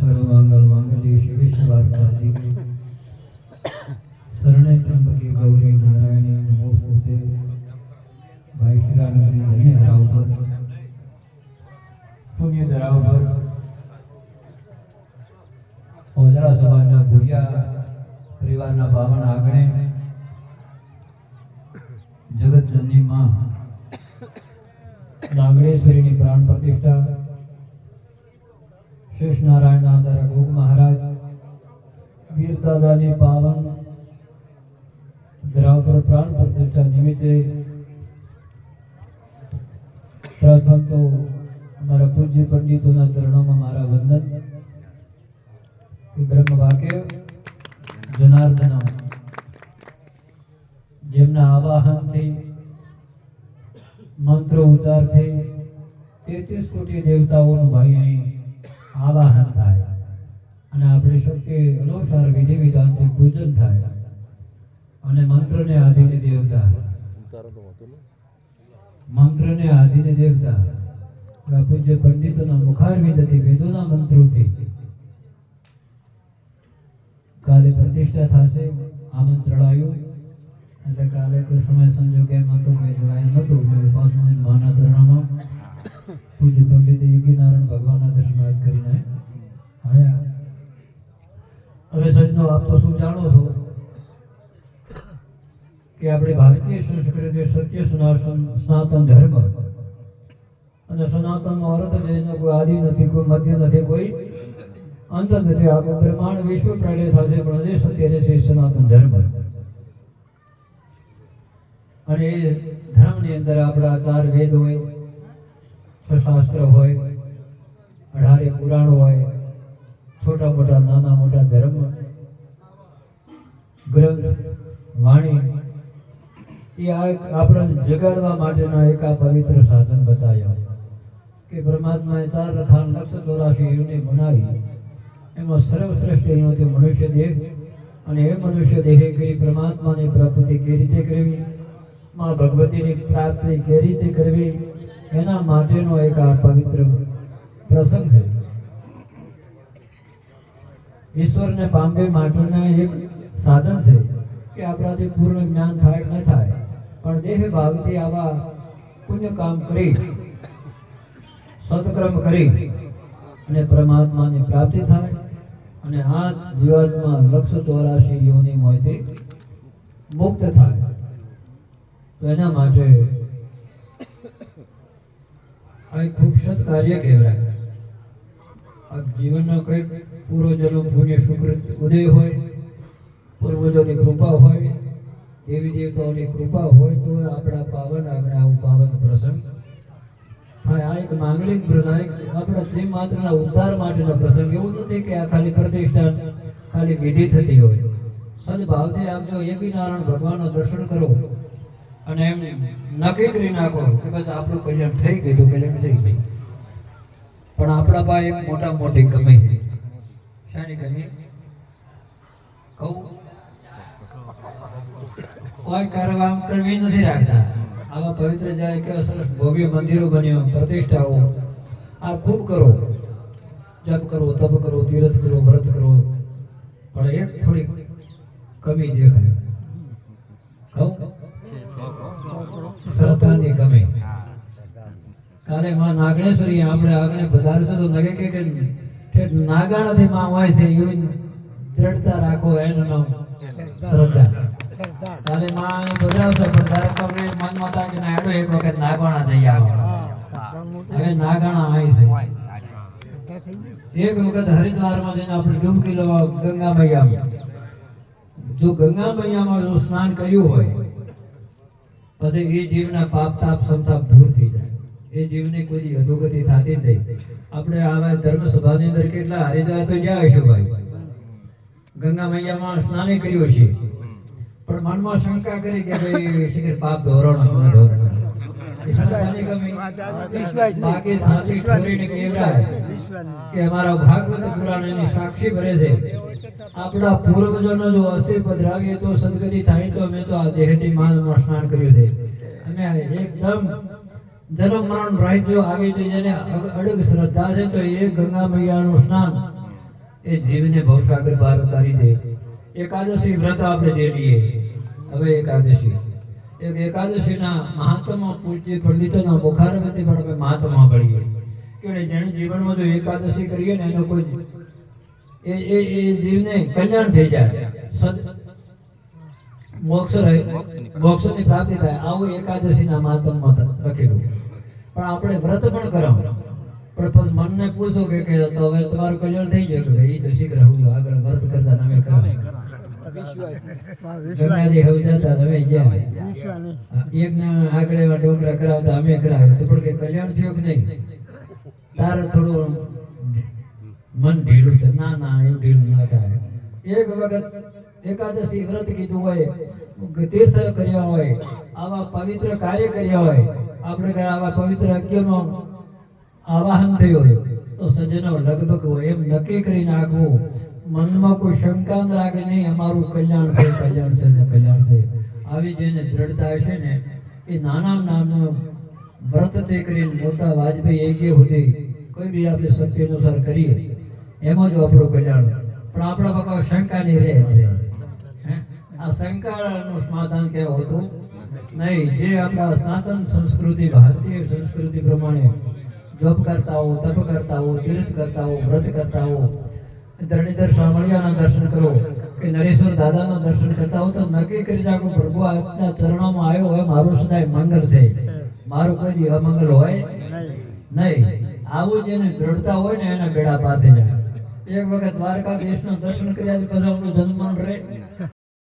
સર્વમંગલ માંગલ્ય શ્રી સાધિકે શરણે ત્રંબકે ગૌરી નારાયણી પોતે ભાઈ શિરાનંદી ધન્ય ધરાવ પર પુણ્ય ધરાવ પર ઓજળા સમાજના ભૂરિયા પરિવારના પાવન આંગણે જગતજનની માં નાગણેશ્વરીની પ્રાણ પ્રતિષ્ઠા શેષ નારાયણ દાદા ગોગ મહારાજ, વીર દાદાની પાવન પર પ્રાણ પ્રતિષ્ઠા નિમિત્તે પ્રથમ તો અમારા પૂજ્ય પંડિતોના ચરણોમાં મારા વંદન કે બ્રહ્મ વાક્ય જનાર્દન જેમના આવાહનથી મંત્રો ઉચ્ચારથી તેત્રીસ કોટી દેવતાઓનું ભાઈ અહીં આવાહન થાય. અને આપણે શક્તિ અનુસાર વિધિ વિધાનથી પૂજન થાય. અને મંત્રને આધીને દેવતા. મંત્રને આધીને દેવતા. પૂજ્ય પંડિતોના મુખારવિંદથી વેદોના મંત્રોથી. કાલે પ્રતિષ્ઠા થશે, આમંત્રણ આવ્યું. એટલે કાલે કોઈ સમય સંજોગ એમ હતો કે જોવાય નહોતું. મેં ઉપાસના મહાના ચરણોમાં પૂજ્ય પંડિત યોગીનારાયણ ભગવાનના દર્શન સજ્જનો આપ તો શું જાણો છો? કે આપણી ભારતીય સંસ્કૃતિ સત્ય સનાતન સનાતન ધર્મ અને સનાતનનો અર્થ જ એનો કોઈ આદિ નથી, કોઈ મધ્ય નથી, કોઈ અંત નથી. આખું બ્રહ્માંડ વિશ્વ પ્રલય થશે પણ હજી સત્ય રહેશે સનાતન ધર્મ. અને એ ધર્મની અંદર આપણા ચાર વેદ હોય, છ શાસ્ત્ર હોય, અઢારે પુરાણો હોય, છોટા મોટા, નાના મોટા ધર્મ ગ્રંથ વાણી, એ આપણને જગાડવા માટેના એક આ પવિત્ર સાધન બતાવ્યા. કે પરમાત્માએ ચાર લખાણ લક્ષ ચોરાશી યુને બનાવી, એમાં સર્વશ્રેષ્ઠ એનો તે મનુષ્ય દેહ અને એ મનુષ્ય દેહે કરી પરમાત્માની પ્રાપ્તિ કેવી રીતે કરવી, માં ભગવતીની પ્રાપ્તિ કેવી રીતે કરવી, એના માટેનો એક આ પવિત્ર પ્રસંગ છે. ઈશ્વરને પામવે માટેના એક સાધન છે કે આપણાથી પૂર્ણ જ્ઞાન થાય કે ન થાય. પણ દેહ ભાવથી આવા પુણ્ય કામ કરી, સત્કર્મ કરી અને પરમાત્માની પ્રાપ્તિ થાય અને આ જીવાત્મા લક્ષ ચોરાશી યોનિમાંથી મુક્ત થાય. તો એના માટે આ ખૂબ સત્કાર્ય કહેવાય. આ જીવનનો કંઈક પૂર્વજનો પુણ્ય, સુકૃત ઉદય હોય પૂર્વજોની કૃપા હોય, દેવી દેવતાઓની કૃપા હોય, તો આપણા પાવન આગળ આવું પાવન પ્રસંગ. થાય આ એક માંગલિક પ્રસંગ આપણા જે માત્રના ઉદ્ધાર માટેનો પ્રસંગ. એવું નથી કે આ ખાલી પ્રતિષ્ઠા, ખાલી વિધિ થતી હોય. સદભાવથી આપ જો એવી નારાયણ ભગવાનનો દર્શન કરો અને એમ નક્કી કરી નાખો કે બસ આપણું કલ્યાણ થઈ ગયું કલ્યાણ થઈ ગયું. પણ આપણા પાસે એક મોટા મોટી કમી છે. શાની કમી? કહું? કોઈ કરવામ કરવી નથી રાખતા. આવા પવિત્ર જાય કે સરસ ભવ્ય મંદિરો બન્યો, પ્રતિષ્ઠાઓ, આ ખૂબ કરો. જપ કરો, તપ કરો, તીરથ કરો, વ્રત કરો. પણ એક થોડી કમી દેખાય. શ્રદ્ધાની કમી. કાલે માં નાગણેશ્વરી આપણે આગળ પધારશે તો લાગે કે નાગાણાથી માં હોય છે એવી દ્રઢતા રાખો, એનું નામ શ્રદ્ધા. કાલે માં અહીં પણ ત્યારે તમને મનમાં થાય કે ના હેડો એક વખત નાગવાણા જઈ આવો. હવે નાગાણા આવી છે. એક વખત હરિદ્વારમાં જઈને આપણે ડૂબકી લેવા ગંગા મૈયામાં જો ગંગા મૈયામાં જો સ્નાન કર્યું હોય પછી એ જીવના પાપ તાપ સંતાપ દૂર થઈ જાય. એ જીવને કોઈ અધોગતિ થતી નહીં. આપણે આવા ધર્મ સભાની અંદર કેટલા હરિદ્વાર તો ગયા હશું ભાઈ? ગંગા મૈયામાં સ્નાને કર્યો છે. પણ મનમાં શંકા કરી કે ભાઈ શિખર પાપ ધોરણ ન સાક્ષી ભરે છે. આપણા પૂર્વજોનો જો અસ્થિ પધરાવીએ તો સદગતિ થાય તો અમે તો આ દેહથી માનમાં સ્નાન કર્યું છે. અને એકદમ જન્મ મરણ રહિત જો આવી છે જેને અડગ શ્રદ્ધા છે તો એ ગંગા મૈયાનું સ્નાન એ જીવને ભવસાગર બહાર ઉતારી દે એકાદશી વ્રત આપણે જે લઈએ, હવે એકાદશી. એક એકાદશીના મહાત્મા પૂજ્ય પંડિતોના મુખારવતી પણ આપણે મહાત્મા ભણીએ કે જેણે જીવનમાં જો એકાદશી કરીએ ને એનો કોઈ એ એ એ જીવને કલ્યાણ થઈ જાય. મોક્ષ રહે, મોક્ષની પ્રાપ્તિ થાય. આવું એકાદશીના મહાત્મા લખેલું. પણ આપણે વ્રત પણ કરો પણ પછી મનને પૂછો કે કે તો હવે તમારું કલ્યાણ થઈ ગયું કે ભાઈ તો શીખ રહું આગળ વર્ત કરતા નામે કામે ગંગાજી હવે જતા હવે ગયા. હા, એકના આગળ એવા ડોકરા કરાવતા અમે કરાવ્યા. તો પણ કે કલ્યાણ થયું કે નહીં? તારે થોડું મન ઢીલું છે ના ના એવું ઢીલું ના થાય. એક વખત એકાદશી વ્રત કીધું હોય તીર્થ કર્યા હોય આવા પવિત્ર કાર્ય કર્યા હોય. આપણે આવા પવિત્ર યજ્ઞનો આવાહન થયું હોય તો સજ્જનો, લગભગ હોય એમ નક્કી કરી નાખવું મનમાં કોઈ શંકા ન રાખે, નહીં, અમારું કલ્યાણ છે કલ્યાણ છે, ને કલ્યાણ છે આવી જેને દ્રઢતા હશે ને, એ નાના નાના વ્રત તે કરીને મોટા વાજપેયી યજ્ઞ સુધી કોઈ બી આપણે શક્તિ અનુસાર કરીએ, એમાં જ આપણું કલ્યાણ પણ આપણા બકા શંકા નહીં રહે રહે. હે? આ શંકાનું સમાધાન કેવું હતું નહીં, જે આપણા સનાતન સંસ્કૃતિ, ભારતીય સંસ્કૃતિ પ્રમાણે જોબ કરતા હો તપ કરતા હો તીર્થ કરતા હો વ્રત કરતા હો ધરણીધર સામળિયાના દર્શન કરો. કે નરેશ્વર દાદાના દર્શન કરતા હો તો નક્કી કરી રાખો પ્રભુ આપના ચરણોમાં આવ્યો હોય, મારું સદાય મંગળ છે. મારું કોઈ અમંગલ હોય નહીં. આવું જેને દ્રઢતા હોય ને એના બેડા પાથે જાય. એક વખત દ્વારકાધીશના દર્શન કર્યા પછી આપણું જન્મ રહે.